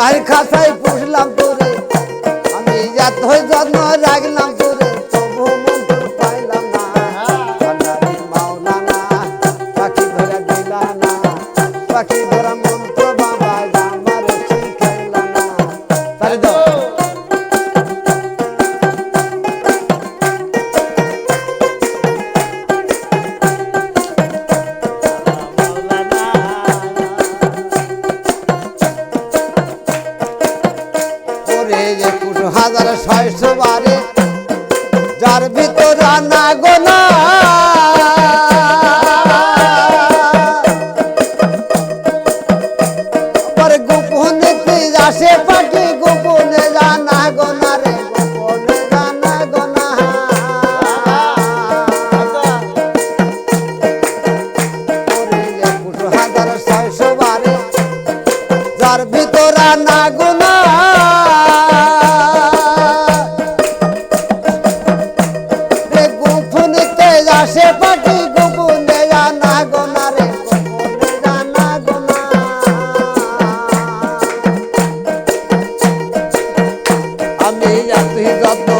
মাই খাসাই পুষলাম তোরে। আমি এত যত্ন রাখলাম তার ভিতর আনা গোনা। meia, bigodão.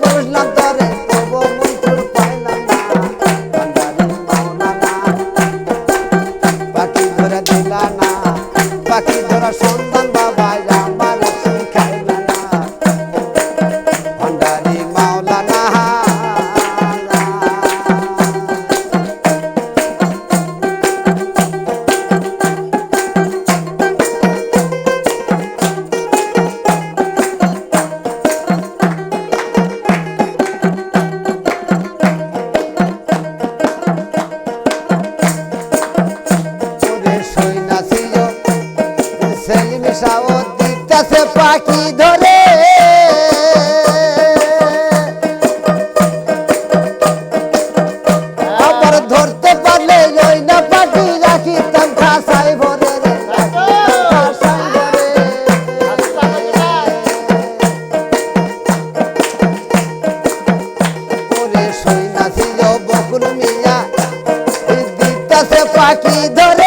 Wala. সাও দিতাছে পাখি ধরে। আবার ধরতে পারলে ওই না পাখি রাখিতাম খাসাই ভরে পাখি ধরে।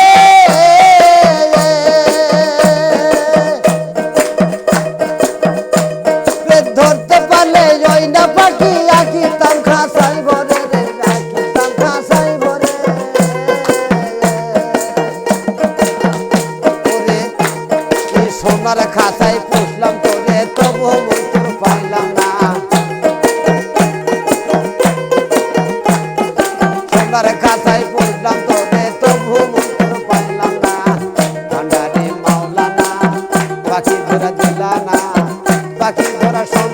corazón.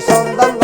সন্ধান